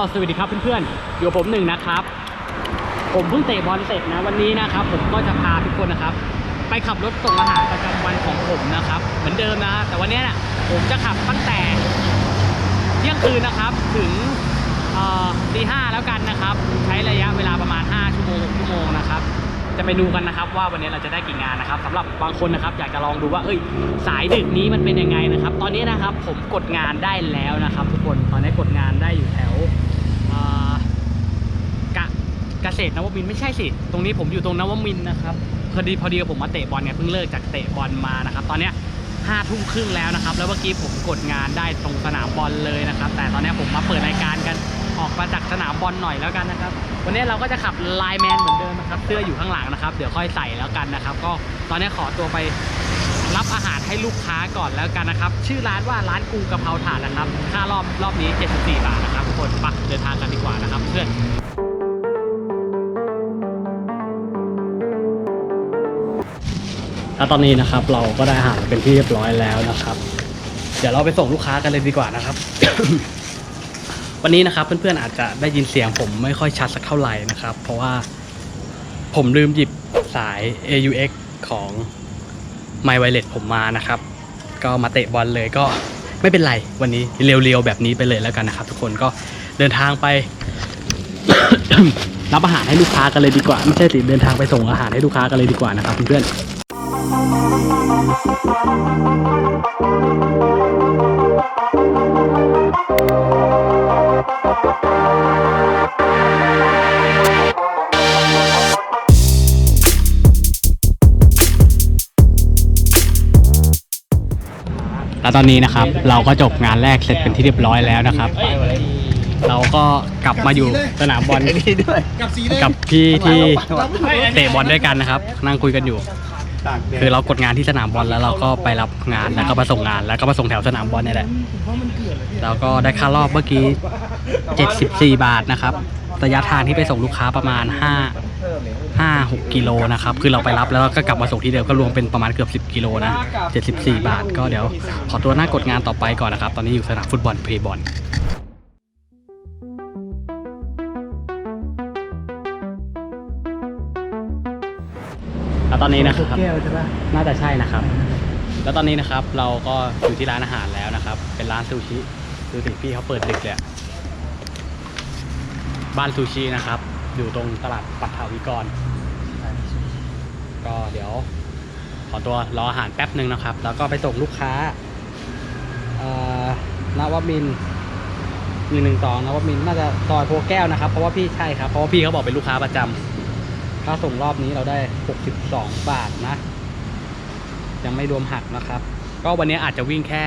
สวัสดีครับเพื่อนๆอยู่ผมหนึ่งนะครับ ผมเพิ่งเตะบอลเสร็จนะวันนี้นะครับ ผมก็จะพาทุกคนนะครับ ไปขับรถส่งอาหารประจำวันของผมนะครับ เหมือนเดิมนะแต่วันนี้นี่ยผมจะขับตั้งแต่เที่ยงคืนนะครับถึงตีห้าแล้วกันนะครับ ใช้ระยะเวลาประมาณ 5 ชั่วโมงชั่วโมงนะครับจะไปดูกันนะครับว่าวันนี้เราจะได้กี่งานนะครับสำหรับบางคนนะครับ อยากจะลองดูว่าเอ้ย สายดึกนี้มันเป็นยังไงนะครับ ตอนนี้นะครับผมกดงานได้แล้วนะครับ ทุกคนตอนนี้กดงานได้อยู่แถว เกษตรนวมินไม่ใช่สิ ตรงนี้ผมอยู่ตรงนวมินนะครับพอดีพอดีผมมาเตะบอลไงเพิ่งเลิกจากเตะบอลมานะครับ ตอนเนี้ยห้าทุ่มครึ่งแล้วนะครับ แล้วเมื่อกี้ผมกดงานได้ตรงสนามบอลเลยนะครับ แต่ตอนนี้ผมมาเปิดรายการกันออกมาจากสนามบอลหน่อยแล้วกันนะครับ วันนี้เราก็จะขับไลน์แมนเหมือนเดิมนะครับเสื้ออยู่ข้างหลังนะครับ เดี๋ยวค่อยใส่แล้วกันนะครับ ก็ตอนนี้ขอตัวไปรับอาหารให้ลูกค้าก่อนแล้วกันนะครับ ชื่อร้านว่าร้านกูกะเพราถาดนะครับค่ารอบรอบนี้ 74 บาทนะครับทุกคนไปเดินทางกันดีกว่านะครับเพื่อน แล้วตอนนี้นะครับเราก็ได้อาหารเป็นที่เรียบร้อยแล้วนะครับ เดี๋ยวเราไปส่งลูกค้ากันเลยดีกว่านะครับ วันนี้นะครับเพื่อนๆอาจจะได้ยินเสียงผมไม่ค่อยชัดสักเท่าไหร่นะครับ เพราะว่าผมลืมหยิบสาย AUX ของ My Wireless ผมมานะครับ ก็มาเตะบอลเลยก็ไม่เป็นไรวันนี้เรียวๆแบบนี้ไปเลยแล้วกันนะครับ ทุกคนก็เดินทางไป รับอาหารให้ลูกค้ากันเลยดีกว่า ไม่ใช่สิเดินทางไปส่งอาหารให้ลูกค้ากันเลยดีกว่านะครับเพื่อนๆ แล้วตอนนี้นะครับเราก็จบงานแรกเสร็จเป็นที่เรียบร้อยแล้วนะครับ เราก็กลับมาอยู่สนามบอลนี่ด้วยกับสีเลยกับพี่ที่เตะบอลด้วยกันนะครับ นั่งคุยกันอยู่ คือเรากดงานที่สนามบอลแล้วเราก็ไปรับงานแล้วก็มาส่งงานแล้วก็มาส่งแถวสนามบอลนี่แหละแล้วก็ได้ค่ารอบเมื่อกี้ 74 บาทนะครับระยะทางที่ไปส่งลูกค้าประมาณ 5 5 6กิโลนะครับคือเราไปรับแล้วก็กลับมาส่งที่เดิมก็รวมเป็นประมาณเกือบ10กิโลนะ74 บาท ก็เดี๋ยวขอตัวหน้ากดงานต่อไปก่อนนะครับ ตอนนี้อยู่สนามฟุตบอลเพย์บอล ตอนนี้นะครับ แก้วใช่ปะน่าจะใช่นะครับ แล้วตอนนี้นะครับเราก็อยู่ที่ร้านอาหารแล้วนะครับ เป็นร้านซูชิดูสิพี่เขาเปิดดึกเลยอะบ้านซูชินะครับ อยู่ตรงตลาดปัทถาวิกร ก็เดี๋ยว ขอตัวรออาหารแป๊บหนึ่งนะครับ แล้วก็ไปส่งลูกค้าเอ่อนวมินหนึ่งหนึ่งสองนวมินทร์น่าจะซอยโพแก้วนะครับ เพราะว่าพี่ใช่ครับ เพราะว่าพี่เขาบอกเป็นลูกค้าประจำ ค่าส่งรอบนี้เราได้ 62 บาทนะ ยังไม่รวมหักนะครับ ก็วันนี้อาจจะวิ่งแค่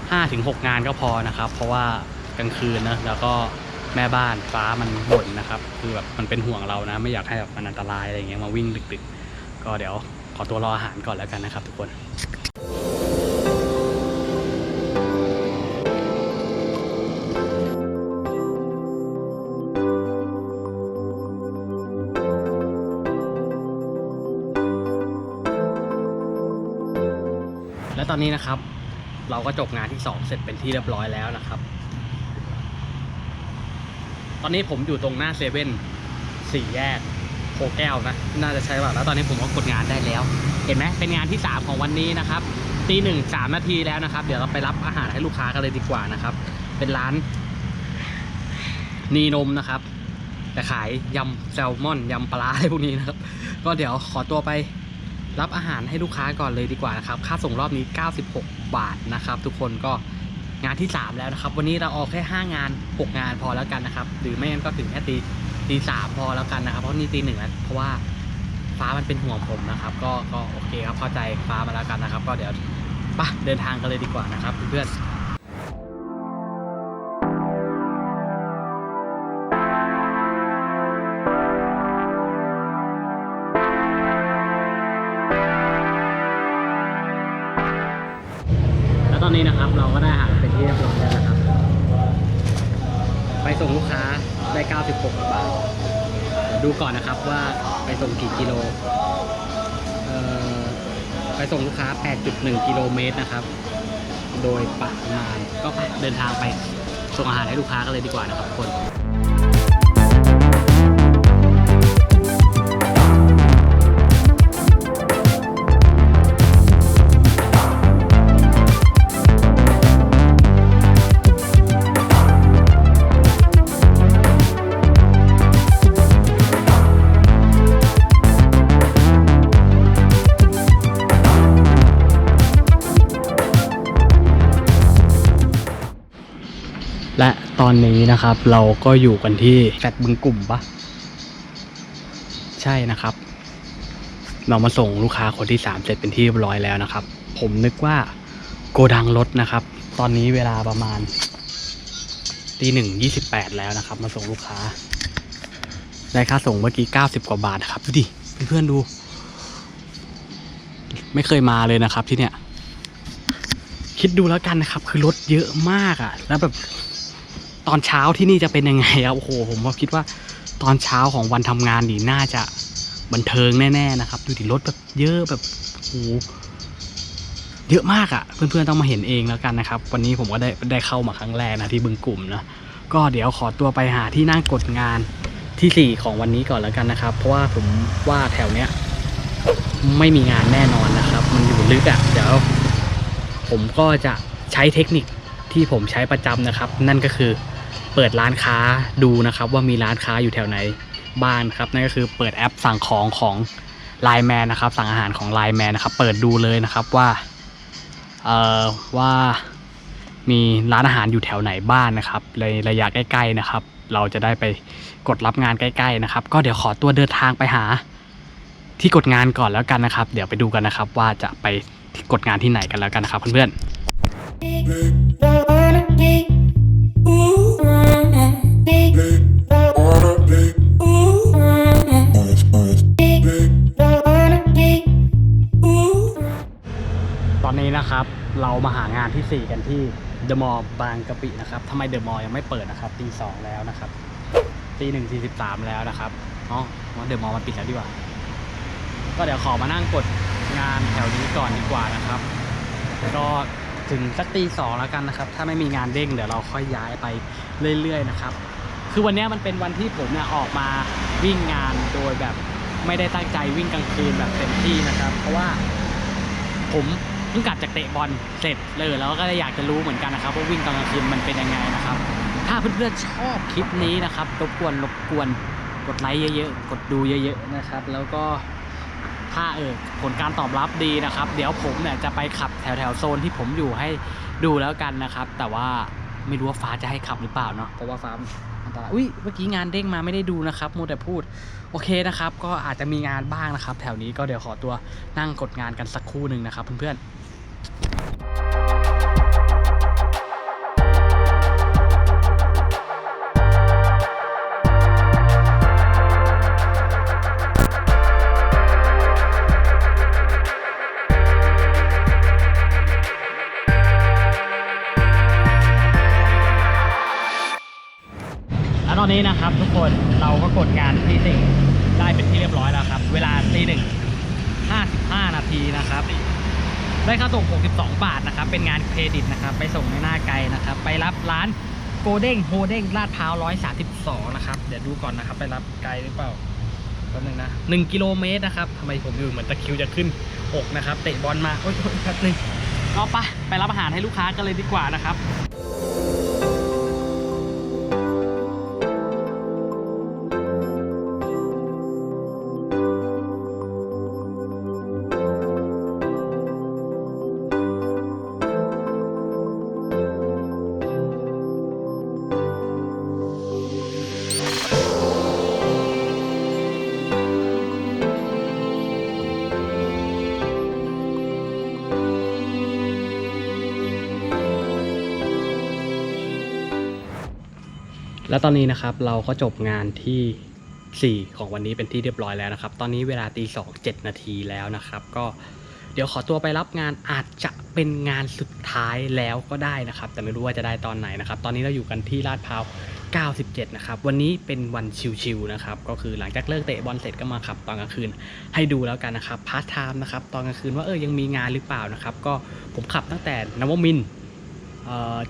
5-6 งานก็พอนะครับ เพราะว่ากลางคืนนะแล้วก็แม่บ้านฟ้ามันบ่นนะครับ คือแบบมันเป็นห่วงเรานะ ไม่อยากให้แบบมันอันตรายอะไรอย่างเงี้ยมาวิ่งดึกๆ ก็เดี๋ยวขอตัวรออาหารก่อนแล้วกันนะครับทุกคน ตอนนี้นะครับ เราก็จบงานที่ 2 เสร็จเป็นที่เรียบร้อยแล้วนะครับ ตอนนี้ผมอยู่ตรงหน้าเซเว่นสี่แยกโพแก้วนะ น่าจะใช่ป่ะแล้วตอนนี้ผมก็กดงานได้แล้ว เห็นไหมเป็นงานที่ 3 ของวันนี้นะครับตีหนึ่งสามนาทีแล้วนะครับ เดี๋ยวเราไปรับอาหารให้ลูกค้ากันเลยดีกว่านะครับ เป็นร้านนีนมนะครับ แต่ขายยำแซลมอนยำปลาร้าอะไรพวกนี้นะครับ ก็เดี๋ยวขอตัวไป รับอาหารให้ลูกค้าก่อนเลยดีกว่านะครับ ค่าส่งรอบนี้ 96 บาทนะครับ ทุกคนก็งานที่ 3 แล้วนะครับ วันนี้เราออกแค่ 5 งาน 6 งานพอแล้วกันนะครับ หรือไม่งั้นก็ถึงแค่ตีตีสามพอแล้วกันนะครับ เพราะนี่ตีหนึ่งแล้วเพราะว่าฟ้ามันเป็นห่วงผมนะครับ ก็ก็โอเคครับเข้าใจฟ้ามาแล้วกันนะครับ ก็เดี๋ยวไปะเดินทางกันเลยดีกว่านะครับเพื่อน เราก็ได้อาหารเป็นที่เรียบร้อยแล้วนะครับ ไปส่งลูกค้าได้ 96 บาทดูก่อนนะครับว่าไปส่งกี่กิโลเอ่อไปส่งลูกค้า 8.1 กิโลเมตรนะครับ โดยประมาณก็เดินทางไปส่งอาหารให้ลูกค้ากันเลยดีกว่านะครับทุกคน ตอนนี้นะครับ เราก็อยู่กันที่แฟลตบึงกลุ่มปะใช่นะครับ เรามาส่งลูกค้าคนที่สามเสร็จเป็นที่เรียบร้อยแล้วนะครับ ผมนึกว่าโกดังรถนะครับ ตอนนี้เวลาประมาณตีหนึ่งยี่สิบแปดแล้วนะครับ มาส่งลูกค้า ได้ค่าส่งเมื่อกี้เก้าสิบกว่าบาทนะครับดูดิเพื่อนๆดู ไม่เคยมาเลยนะครับที่เนี่ยคิดดูแล้วกันนะครับ คือรถเยอะมากอะ่ะ แล้วแบบ ตอนเช้าที่นี่จะเป็นยังไงครับโอ้โหผมก็คิดว่าตอนเช้าของวันทำงานนี่น่าจะบันเทิงแน่ๆนะครับ ดูดิรถแบบเยอะแบบโอ้โหเยอะมากอะ่ะ เพื่อนๆต้องมาเห็นเองแล้วกันนะครับ วันนี้ผมก็ได้ได้เข้ามาครั้งแรกนะที่บึงกลุ่มนะก็เดี๋ยวขอตัวไปหาที่นั่งกดงานที่สี่ของวันนี้ก่อนแล้วกันนะครับ เพราะว่าผมว่าแถวเนี้ยไม่มีงานแน่นอนนะครับ มันอยู่ลึกอะ่ะเดี๋ยวผมก็จะใช้เทคนิคที่ผมใช้ประจำนะครับ นั่นก็คือ เปิดร้านค้าดูนะครับว่ามีร้านค้าอยู่แถวไหนบ้านครับนั่นก็คือเปิดแอปสั่งของของไลน์แมนนะครับ สั่งอาหารของไลน์แมนนะครับเปิดดูเลยนะครับว่าเอ่อว่ามีร้านอาหารอยู่แถวไหนบ้างนะครับในระยะใกล้ๆนะครับ เราจะได้ไปกดรับงานใกล้ ๆนะครับ ก็เดี๋ยวขอตัวเดินทางไปหา ที่กดงานก่อนแล้วกันนะครับ เดี๋ยวไปดูกันนะครับ ว่าจะไปกดงานที่ไหนกันแล้วกันนะครับเพื่อนๆ นะครับ เรามาหางานที่ 4 กันที่เดอะมอลล์บางกะปินะครับทำไมเดอะมอลล์ยังไม่เปิดนะครับตีสองแล้วนะครับตีหนึ่งสี่สิบสามแล้วนะครับอ๋อเดอะมอลล์มันปิดแล้วดีกว่า ก็เดี๋ยวขอมานั่งกดงานแถวนี้ก่อนดีกว่านะครับก็ถึงสักตีสองแล้วกันนะครับ ถ้าไม่มีงานเด้งเดี๋ยวเราค่อยย้ายไปเรื่อย ๆ นะครับ คือวันนี้มันเป็นวันที่ผมเนี่ยออกมาวิ่งงานโดยแบบไม่ได้ตั้งใจวิ่งกลางคืนแบบเต็มที่นะครับ เพราะว่าผม เพิ่งกลับจากเตะบอลเสร็จเลยแล้วก็เลยอยากจะรู้เหมือนกันนะครับว่าวิ่งตอนกลางคืนมันเป็นยังไงนะครับ ถ้าเพื่อนๆชอบคลิปนี้นะครับรบกวนรบกวนกดไลค์เยอะๆ กดดูเยอะๆนะครับ แล้วก็ถ้าเออผลการตอบรับดีนะครับ เดี๋ยวผมเนี่ยจะไปขับแถวๆโซนที่ผมอยู่ให้ดูแล้วกันนะครับ แต่ว่าไม่รู้ว่าฟ้าจะให้ขับหรือเปล่าเนาะเพราะว่าฟ้าอันตรายอุ้ยเมื่อกี้งานเด้งมาไม่ได้ดูนะครับมัวแต่พูดโอเคนะครับ ก็อาจจะมีงานบ้างนะครับ แถวนี้ก็เดี๋ยวขอตัวนั่งกดงานกันสักครู่หนึ่งนะครับเพื่อนๆ ทุกคนเราก็กดงานที่สี่งได้เป็นที่เรียบร้อยแล้วครับ เวลาตีหนึ่งห้าสิบห้านาทีนะครับได้ค่าส่ง 62 บาทนะครับ เป็นงานเครดิตนะครับ ไปส่งในหน้าไกลนะครับ ไปรับร้านโกเด้งโฮเด้งลาดพร้าว132 นะครับ เดี๋ยวดูก่อนนะครับ ไปรับไกลหรือเปล่าแป๊บนึงนะ1กิโลเมตรนะครับทำไมผมอยู่เหมือนตะคิวจะขึ้นอกนะครับ เตะบอลมา โอ๊ยโอ๊ยแป๊บนึงก็ไปไปรับอาหารให้ลูกค้ากันเลยดีกว่านะครับ แล้วตอนนี้นะครับเราก็จบงานที่ 4 ของวันนี้เป็นที่เรียบร้อยแล้วนะครับ ตอนนี้เวลาตีสองเจ็ดนาทีแล้วนะครับ ก็เดี๋ยวขอตัวไปรับงานอาจจะเป็นงานสุดท้ายแล้วก็ได้นะครับ แต่ไม่รู้ว่าจะได้ตอนไหนนะครับ ตอนนี้เราอยู่กันที่ลาดพร้าว 97 นะครับ วันนี้เป็นวันชิวๆนะครับ ก็คือหลังจากเลิกเตะบอลเสร็จก็มาขับตอนกลางคืน ให้ดูแล้วกันนะครับ พาร์ทไทม์นะครับ ตอนกลางคืนว่าเออยังมีงานหรือเปล่านะครับ ก็ผมขับตั้งแต่นวมินทร์เอ่อ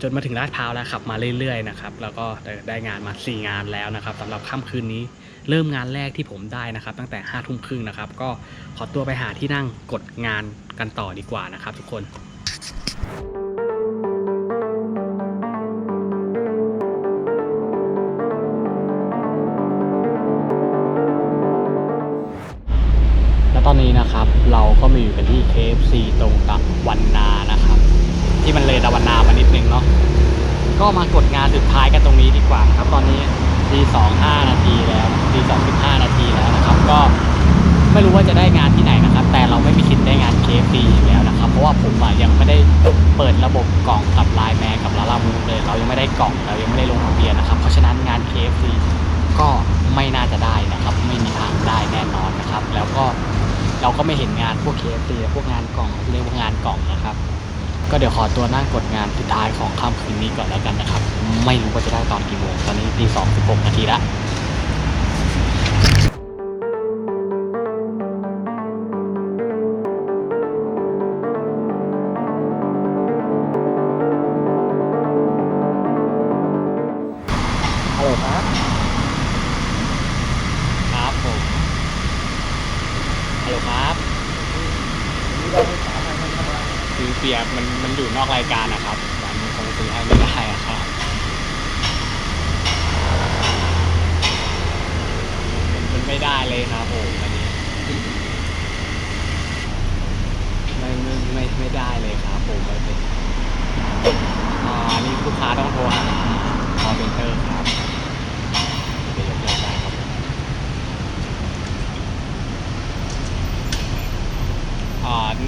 จนมาถึงลาดพร้าวแล้วขับมาเรื่อยๆนะครับแล้วก็ได้งานมา 4 งานแล้วนะครับสำหรับค่ำคืนนี้เริ่มงานแรกที่ผมได้นะครับ ตั้งแต่5้าทุ่มครึ่งนะครับ ก็ขอตัวไปหาที่นั่งกดงานกันต่อดีกว่านะครับทุกคนแล้วตอนนี้นะครับเราก็มาอยู่กันที่ KFC ตรงกับวันนานะครับ ที่มันเลยตะวันนามานิดนึงเนาะก็มากดงานสุดท้ายกันตรงนี้ดีกว่าครับ ตอนนี้ทีสองห้านาทีแล้วทีสองสิบห้านาทีแล้วนะครับ ก็ไม่รู้ว่าจะได้งานที่ไหนนะครับ แต่เราไม่มีสิทธิ์ได้งาน KFC แล้วนะครับ เพราะว่าผมอะยังไม่ได้เปิดระบบกล่องกับไลน์แมนกับลาลามูเลย เรายังไม่ได้กล่องเรายังไม่ได้ลงทะเบียนนะครับ เพราะฉะนั้นงาน KFC ก็ไม่น่าจะได้นะครับ ไม่มีทางได้แน่นอนนะครับ แล้วก็เราก็ไม่เห็นงานพวก KFC พวกงานกล่องเรียกว่างานกล่องนะครับ ก็เดี๋ยวขอตัวนั่งกดงานสุดท้ายของค่ำคืนนี้ก่อนแล้วกันนะครับ ไม่รู้ว่าจะได้ตอนกี่โมง ตอนนี้ตีสองสิบหกนาทีละ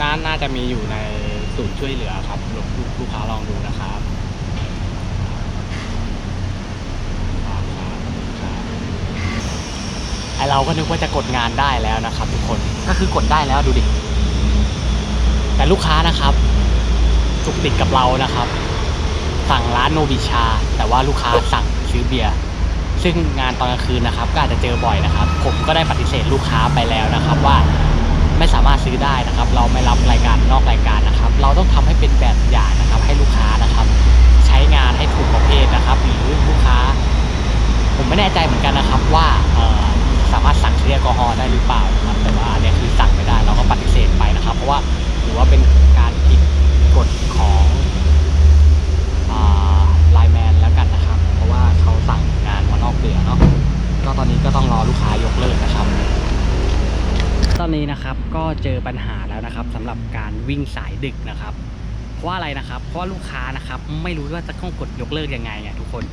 น่าน่าจะมีอยู่ในศูนย์ช่วยเหลือครับลูกลูกลูกค้าลองดูนะครับครับครับครับไอเราก็นึกว่าจะกดงานได้แล้วนะครับ ทุกคนก็คือกดได้แล้วดูดิ แต่ลูกค้านะครับจุกติดกับเรานะครับ สั่งร้านโนบิชา แต่ว่าลูกค้าสั่งซื้อเบียร์ซึ่งงานตอนกลางคืนนะครับ ก็อาจจะเจอบ่อยนะครับ ผมก็ได้ปฏิเสธลูกค้าไปแล้วนะครับว่า ไม่สามารถซื้อได้นะครับ เราไม่รับรายการนอกรายการนะครับ เราต้องทำให้เป็นแบบอย่างนะครับ ให้ลูกค้า วิ่งสายดึกนะครับ เพราะว่าอะไรนะครับ เพราะลูกค้านะครับ ไม่รู้ว่าจะต้องกดยกเลิกยังไงไงทุกคน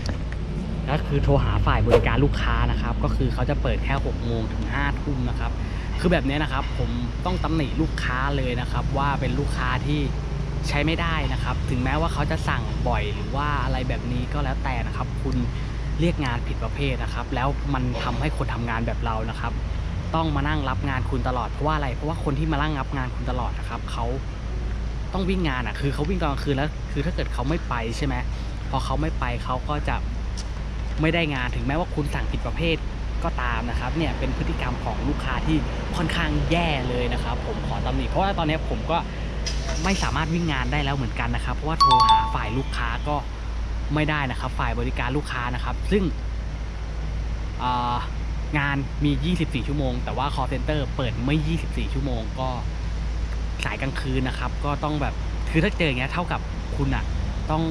ก็คือโทรหาฝ่ายบริการลูกค้านะครับ ก็คือเขาจะเปิดแค่6โมงถึง5ทุ่มนะครับ คือแบบนี้นะครับ ผมต้องตำหนิลูกค้าเลยนะครับ ว่าเป็นลูกค้าที่ใช้ไม่ได้นะครับ ถึงแม้ว่าเขาจะสั่งบ่อยหรือว่าอะไรแบบนี้ก็แล้วแต่นะครับ คุณเรียกงานผิดประเภทนะครับ แล้วมันทำให้คนทำงานแบบเรานะครับ ต้องมานั่งรับงานคุณตลอดเพราะว่าอะไรเพราะว่าคนที่มานั่งรับงานคุณตลอดนะครับเขาต้องวิ่งงานอะ คือเขาวิ่งตอนกลางคืนแล้ว คือถ้าเกิดเขาไม่ไปใช่ไหมพอเขาไม่ไปเขาก็จะไม่ได้งานถึงแม้ว่าคุณสั่งผิดประเภทก็ตามนะครับเนี่ยเป็นพฤติกรรมของลูกค้าที่ค่อนข้างแย่เลยนะครับ ผมขอตำหนิเพราะว่าตอนนี้ผมก็ไม่สามารถวิ่งงานได้แล้วเหมือนกันนะครับ เพราะว่าโทรหาฝ่ายลูกค้าก็ไม่ได้นะครับ ฝ่ายบริการลูกค้านะครับ ซึ่งอ่า งานมี 24 ชั่วโมง แต่ว่า call center เปิดไม่ 24 ชั่วโมง ก็สายกลางคืนนะครับ ก็ต้องแบบคือถ้าเจออย่างเงี้ยเท่ากับคุณอะต้อง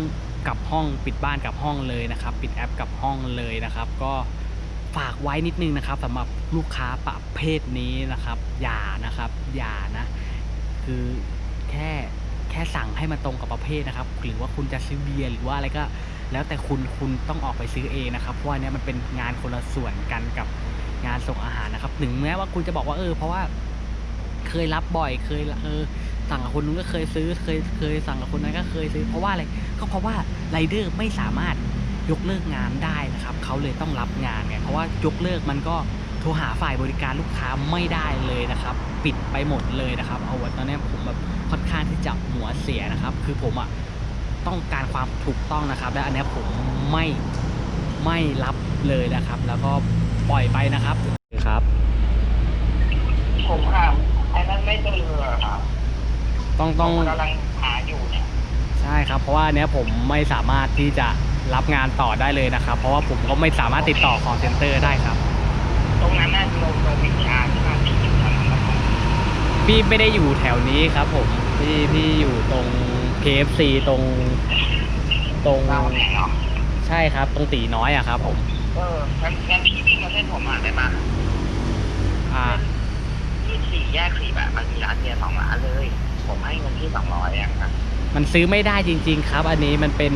กลับห้องปิดบ้านกลับห้องเลยนะครับ ปิดแอปกลับห้องเลยนะครับ ก็ฝากไว้นิดนึงนะครับสำหรับลูกค้าประเภทนี้นะครับ อย่านะครับอย่านะ คือแค่แค่สั่งให้มันตรงกับประเภทนะครับ หรือว่าคุณจะซื้อเบียร์หรือว่าอะไรก็ แล้วแต่คุณคุณต้องออกไปซื้อเองนะครับเพราะว่าเนี้ยมันเป็นงานคนละส่วนกันกับ งานส่งอาหารนะครับถึงแม้ว่าคุณจะบอกว่าเออ เพราะว่าเคยรับบ่อยเคยเออสั่งกับคนนู้นก็เคยซื้อเคยเคยสั่งกับคนนั้นก็เคยซื้อ เพราะว่าอะไรก็เพราะว่าไรเดอร์ไม่สามารถยกเลิกงานได้นะครับเขาเลยต้องรับงานไงเพราะว่ายกเลิกมันก็โทรหาฝ่ายบริการลูกค้าไม่ได้เลยนะครับ ปิดไปหมดเลยนะครับเอาไว้ตอนนี้ผมแบบค่อนข้างที่จะหัวเสียนะครับ คือผมอะต้องการความถูกต้องนะครับ และอันนี้ผมไม่ไม่รับเลยนะครับ แล้วก็ ปล่อยไปนะครับครับ ผมหาไอ้นั้นไม่เจอครับต้องต้องผมกำลังหาอยู่เนี่ยใช่ช่ครับ เพราะว่าอันเนี้ยผมไม่สามารถที่จะรับงานต่อได้เลยนะครับ เพราะว่าผมก็ไม่สามารถติดต่อ call center ได้ครับ ตรงนั้นน่ะโนโนวิชาที่มาที่อยู่แถวนั้นนะครับพี่ไม่ได้อยู่แถวนี้ครับ ผมพี่พี่อยู่ตรง KFC ตรงตรง เราแหนเนาะ ใช่ครับ ตรงตีน้อยอะครับผม เอองั้นงั้นพี่วิ่งมาเส้นผมอะได้ปะอ่าที่สี่แยกสี่แบบมันมีร้านเบียร์สองร้านเลย ผมให้เงินที่สองร้อยอะครับมันซื้อไม่ได้จริง ๆ ครับ อันนี้มันเป็น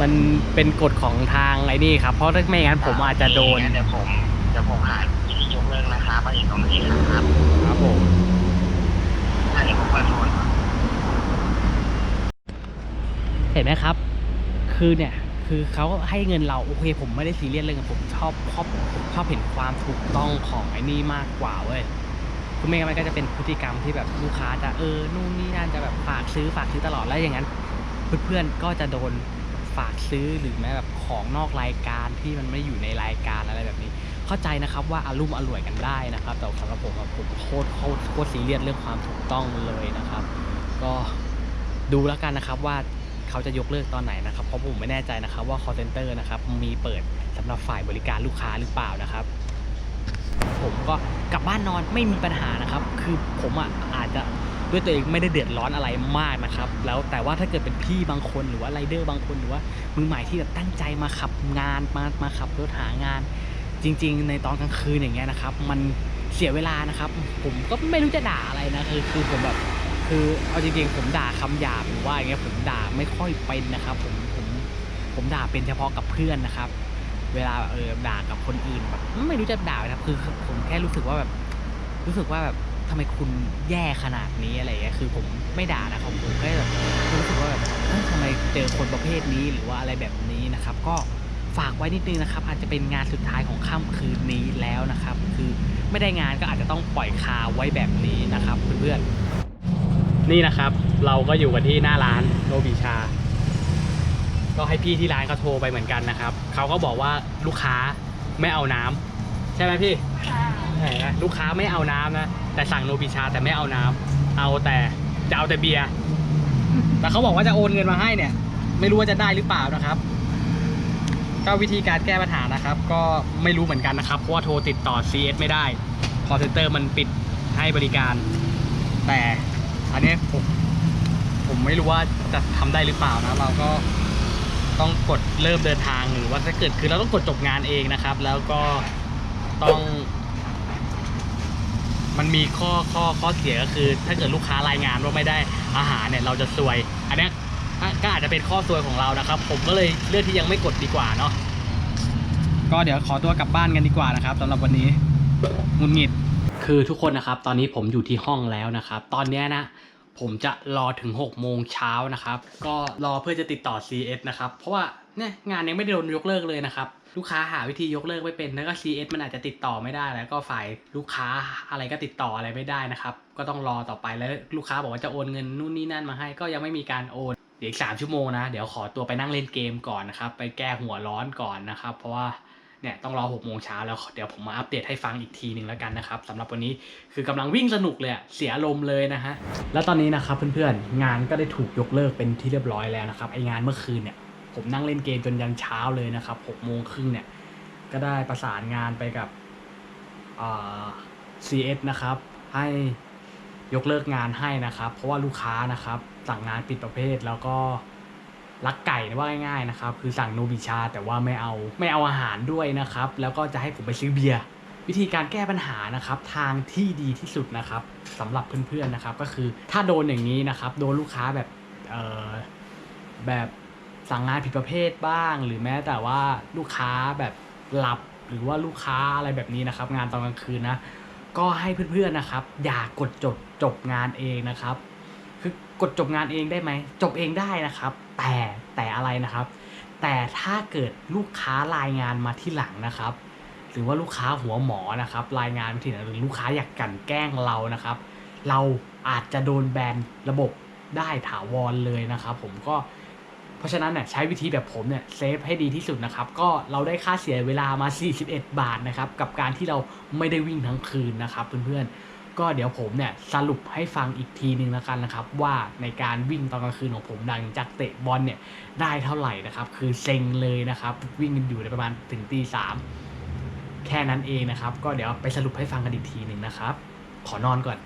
มันเป็นกฎของทางไอ้นี่ครับ เพราะถ้าไม่งั้นผมอาจจะโดนเดี๋ยวผมเดี๋ยวผมหาวิธียกเลิกนะครับมาอยู่ตรงนี้ครับครับผมอันนี้ผมขอโทษเห็นไหมครับ คือเนี่ย คือเขาให้เงินเราโอเคผมไม่ได้ซีเรียสเรื่องผมชอบชอบชอบเห็นความถูกต้องของไอ้นี่มากกว่าเว้ยคือไม่งั้นมันก็จะเป็นพฤติกรรมที่แบบลูกค้าจะเออนู่นนี่นั่นจะแบบฝากซื้อฝากซื้อตลอดแล้วอย่างนั้น เพื่อนๆก็จะโดนฝากซื้อหรือแม้แบบของนอกรายการที่มันไม่อยู่ในรายการอะไรแบบนี้ เข้าใจนะครับว่าอารุ่มอร่วยกันได้นะครับ แต่สำหรับผมผมโคตรโคตรโคตรซีเรียสเรื่องความถูกต้องเลยนะครับ ก็ดูแล้วกันนะครับว่า เขาจะยกเลิกตอนไหนนะครับเพราะผมไม่แน่ใจนะครับว่า call center นะครับมีเปิดสำหรับฝ่ายบริการลูกค้าหรือเปล่านะครับ ผมก็กลับบ้านนอนไม่มีปัญหานะครับ คือผมอะอาจจะด้วยตัวเองไม่ได้เดือดร้อนอะไรมากนะครับ แล้วแต่ว่าถ้าเกิดเป็นพี่บางคนหรือว่าไรเดอร์บางคนหรือว่ามือใหม่ที่แบบตั้งใจมาขับงานมามาขับรถหางาน จริง ๆ ในตอนกลางคืนอย่างเงี้ยนะครับ มันเสียเวลานะครับ ผมก็ไม่รู้จะด่าอะไรนะคือคือผมแบบ คือเอาจริงๆผมด่าคำหยาบหรือว่าอย่างเงี้ยผมด่าไม่ค่อยเป็นนะครับ ผมผมผมด่าเป็นเฉพาะกับเพื่อนนะครับ เวลาเออด่ากับคนอื่นแบบไม่รู้จะด่าครับคือผมแค่รู้สึกว่าแบบรู้สึกว่าแบบทำไมคุณแย่ขนาดนี้อะไรเงี้ยคือผมไม่ด่านะครับผมแค่แบบรู้สึกว่าแบบเอ้ยทำไมเจอคนประเภทนี้หรือว่าอะไรแบบนี้นะครับ ก็ฝากไว้นิดนึงนะครับ อาจจะเป็นงานสุดท้ายของค่ำคืนนี้แล้วนะครับ คือไม่ได้งานก็อาจจะต้องปล่อยคาไว้แบบนี้นะครับเพื่อนๆ นี่นะครับ เราก็อยู่กันที่หน้าร้านโนบิชา ก็ให้พี่ที่ร้านเขาโทรไปเหมือนกันนะครับ เขาก็บอกว่าลูกค้าไม่เอาน้ำใช่ไหมพี่ใช่นะลูกค้าไม่เอาน้ำนะ แต่สั่งโนบิชาแต่ไม่เอาน้ำเอาแต่จะเอาแต่เบียร์แต่เขาบอกว่าจะโอนเงินมาให้เนี่ย ไม่รู้ว่าจะได้หรือเปล่านะครับก็วิธีการแก้ปัญหานะครับ ก็ไม่รู้เหมือนกันนะครับเพราะว่าโทรติดต่อ CS ไม่ได้ call center มันปิดให้บริการ แต่ อันนี้ผมผมไม่รู้ว่าจะทำได้หรือเปล่านะ เราก็ต้องกดเริ่มเดินทางหรือว่าถ้าเกิดคือเราต้องกดจบงานเองนะครับ แล้วก็ต้อง มันมีข้อข้อข้อเสียก็คือ ถ้าเกิดลูกค้ารายงานว่าไม่ได้อาหารเนี่ย เราจะซวย อันนี้ก็อาจจะเป็นข้อซวยของเรานะครับ ผมก็เลยเลือกที่ยังไม่กดดีกว่าเนาะก็เดี๋ยวขอตัวกลับบ้านกันดีกว่านะครับสำหรับวันนี้หงุดหงิด คือทุกคนนะครับ ตอนนี้ผมอยู่ที่ห้องแล้วนะครับ ตอนนี้นะ ผมจะรอถึง6โมงเช้านะครับ ก็รอเพื่อจะติดต่อ CS นะครับ เพราะว่าเนี่ยงานยังไม่ได้โดนยกเลิกเลยนะครับ ลูกค้าหาวิธียกเลิกไม่เป็น แล้วก็ CS มันอาจจะติดต่อไม่ได้ แล้วก็ฝ่ายลูกค้าอะไรก็ติดต่ออะไรไม่ได้นะครับ ก็ต้องรอต่อไปแล้วลูกค้าบอกว่าจะโอนเงินนู่นนี่นั่นมาให้ ก็ยังไม่มีการโอนเดี๋ยวอีกสามชั่วโมงนะ เดี๋ยวขอตัวไปนั่งเล่นเกมก่อนนะครับ ไปแก้หัวร้อนก่อนนะครับ เพราะว่า เนี่ยต้องรอ6โมงเช้าแล้วเดี๋ยวผมมาอัปเดตให้ฟังอีกทีหนึ่งแล้วกันนะครับสำหรับวันนี้คือกำลังวิ่งสนุกเลยเสียลมเลยนะฮะแล้วตอนนี้นะครับเพื่อนๆ งานก็ได้ถูกยกเลิกเป็นที่เรียบร้อยแล้วนะครับไองานเมื่อคืนเนี่ยผมนั่งเล่นเกมจนยันเช้าเลยนะครับ6โมงครึ่งเนี่ยก็ได้ประสานงานไปกับอ่า CS นะครับให้ยกเลิกงานให้นะครับ เพราะว่าลูกค้านะครับสั่งงานผิดประเภทแล้วก็ ลักไก่นะว่าง่ายๆนะครับคือสั่งโนบิชาแต่ว่าไม่เอาไม่เอาอาหารด้วยนะครับแล้วก็จะให้ผมไปซื้อเบียร์วิธีการแก้ปัญหานะครับทางที่ดีที่สุดนะครับสำหรับเพื่อนๆนะครับก็คือถ้าโดนอย่างนี้นะครับโดนลูกค้าแบบเออแบบสั่งงานผิดประเภทบ้าง หรือแม้แต่ว่าลูกค้าแบบหลับหรือว่าลูกค้าอะไรแบบนี้นะครับ งานตอนกลางคืนนะก็ให้เพื่อนๆนะครับ อย่ากดจบจบงานเองนะครับ คือกดจบงานเองได้ไหมจบเองได้นะครับ แต่แต่อะไรนะครับ แต่ถ้าเกิดลูกค้ารายงานมาที่หลังนะครับ หรือว่าลูกค้าหัวหมอนะครับ รายงานมาที่หลังหรือลูกค้าอยากกลั่นแกล้งเรานะครับ เราอาจจะโดนแบนระบบได้ถาวรเลยนะครับ ผมก็เพราะฉะนั้นเนี่ยใช้วิธีแบบผมเนี่ยเซฟให้ดีที่สุดนะครับ ก็เราได้ค่าเสียเวลามา 41 บาทนะครับ กับการที่เราไม่ได้วิ่งทั้งคืนนะครับเพื่อนๆ ก็เดี๋ยวผมเนี่ยสรุปให้ฟังอีกทีหนึ่งแล้วกันนะครับ ว่าในการวิ่งตอนกลางคืนของผมดังจากเตะบอลเนี่ยได้เท่าไหร่นะครับ คือเซ็งเลยนะครับ วิ่งกันอยู่ในประมาณถึงตีสามแค่นั้นเองนะครับ ก็เดี๋ยวไปสรุปให้ฟังกันอีกทีหนึ่งนะครับ ขอนอนก่อน